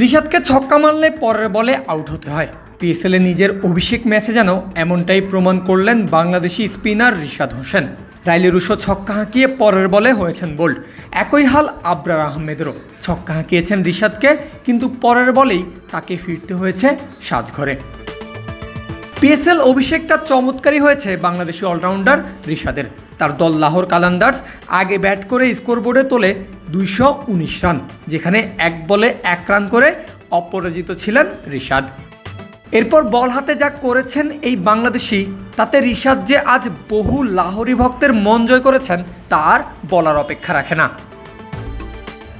রিশাদকে ছক্কা মারলে পরের বলে আউট হতে হয়। পিএসএলে নিজের অভিষেক ম্যাচে যেন এমনটাই প্রমাণ করলেন Bangladeshi spinner Rishad Hossain. Rilee Rossouw ছক্কা হাঁকিয়ে পরের বলে হয়েছেন বোল্ড। একই হাল আবরার আহমেদেরও। ছক্কা হাঁকিয়েছেন রিশাদকে, কিন্তু পরের বলেই তাকে ফিরতে হয়েছে সাজঘরে। পিএসএল অভিষেকটা চমৎকারই হয়েছে বাংলাদেশি অলরাউন্ডার রিশাদের। তার দল লাহোর কালান্দার্স আগে ব্যাট করে স্কোরবোর্ডে তোলে দুইশো উনিশ রান, যেখানে এক বলে এক রান করে অপরাজিত ছিলেন রিশাদ। এরপর বল হাতে যা করেছেন এই বাংলাদেশি, তাতে রিশাদ যে আজ বহু লাহোরি ভক্তের মন জয় করেছেন তার বলার অপেক্ষা রাখে না।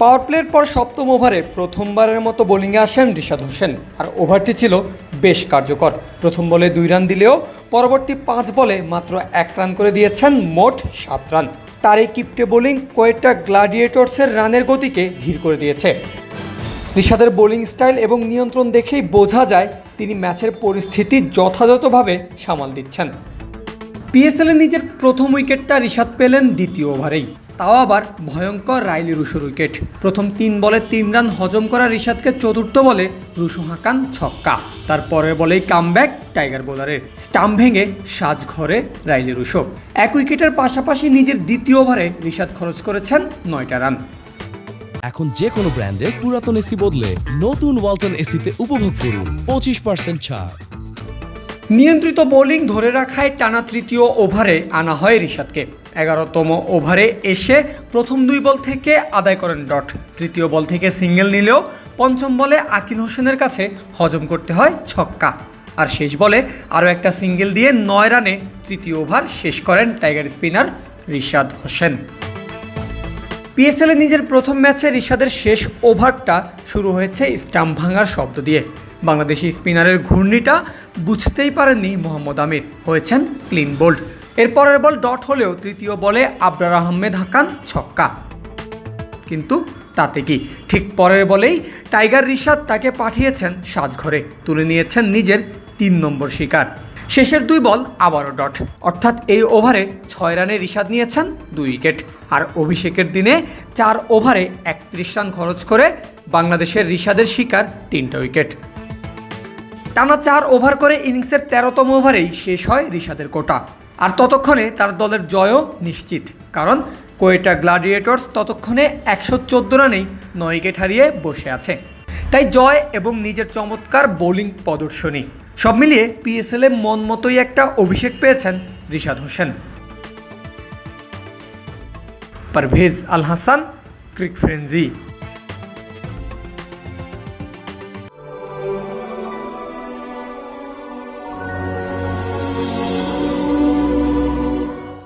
পাওয়ার প্লের পর সপ্তম ওভারে প্রথমবারের মতো বোলিংয়ে আসেন রিশাদ হোসেন, আর ওভারটি ছিল বেশ কার্যকর। প্রথম বলে দুই রান দিলেও পরবর্তী পাঁচ বলে মাত্র এক রান করে দিয়েছেন মোট সাত রান। তার এই কিপ্টে বোলিং কয়েকটা গ্লাডিয়েটর্সের রানের গতিকে ধীর করে দিয়েছে। নিশাদের বোলিং স্টাইল এবং নিয়ন্ত্রণ দেখেই বোঝা যায় তিনি ম্যাচের পরিস্থিতি যথাযথভাবে সামাল দিচ্ছেন। পিএসএলে নিজের প্রথম উইকেটটা রিশাদ পেলেন দ্বিতীয় ওভারেই। তাও আবার ভয়ঙ্কর রাইলি রুশোর উইকেট। প্রথম তিন বলে তিন রান হজম করা রিশাদকে চতুর্থ বলে রুশো হাঁকান ছক্কা। তার পরের বলেই কামব্যাক টাইগার বোলারের। স্টাম্প ভেঙে সাজ ঘরে রাইলি রুশো। এক উইকেটের পাশাপাশি নিজের দ্বিতীয় ওভারে রিশাদ খরচ করেছেন নয়টা রান। এখন যে কোনো ব্র্যান্ডের পুরাতন এসি বদলে নতুন ওয়ালটন এসিতে উপভোগ করুন পঁচিশ পার্সেন্ট ছাড়। নিয়ন্ত্রিত বোলিং ধরে রাখায় টানা তৃতীয় ওভারে আনা হয় রিশাদকে। এগারোতম ওভারে এসে প্রথম দুই বল থেকে আদায় করেন ডট। তৃতীয় বল থেকে সিঙ্গেল নিলেও পঞ্চম বলে আকিল হোসেনের কাছে হজম করতে হয় ছক্কা। আর শেষ বলে আরও একটা সিঙ্গেল দিয়ে নয় রানে তৃতীয় ওভার শেষ করেন টাইগার স্পিনার রিশাদ হোসেন। পিএসএলে নিজের প্রথম ম্যাচে রিশাদের শেষ ওভারটা শুরু হয়েছে স্টাম্প ভাঙার শব্দ দিয়ে। বাংলাদেশি স্পিনারের ঘূর্ণিটা বুঝতেই পারেননি মোহাম্মদ আমির। হয়েছেন ক্লিন বোল্ড। এরপরের বল ডট হলেও তৃতীয় বলে আবরার আহমেদ হাকান ছক্কা। কিন্তু তাতে কি? ঠিক পরের বলেই টাইগার রিশাদ তাকে পাঠিয়েছেন সাজঘরে। তুলে নিয়েছেন নিজের তিন নম্বর শিকার। শেষের দুই বল আবারও ডট। অর্থাৎ এই ওভারে ছয় রানে রিশাদ নিয়েছেন দুই উইকেট। আর অভিষেকের দিনে চার ওভারে একত্রিশ রান খরচ করে বাংলাদেশের রিশাদের শিকার তিনটা উইকেট। টানা চার ওভার করে ইনিংসের তেরোতম ওভারেই শেষ হয় রিশাদের কোটা। আর ততক্ষণে তার দলের জয়ও নিশ্চিত। কারণ কোয়েটা গ্লাডিয়েটর্স ততক্ষণে একশো চোদ্দ রানেই নয় উইকেট হারিয়ে বসে আছে। তাই জয় এবং নিজের চমৎকার বোলিং প্রদর্শনী। সব মিলিয়ে পিএসএলে মন মতোই একটা অভিষেক পেয়েছেন Rishad Hossain. Parvez Al Hasan, cric frenzy.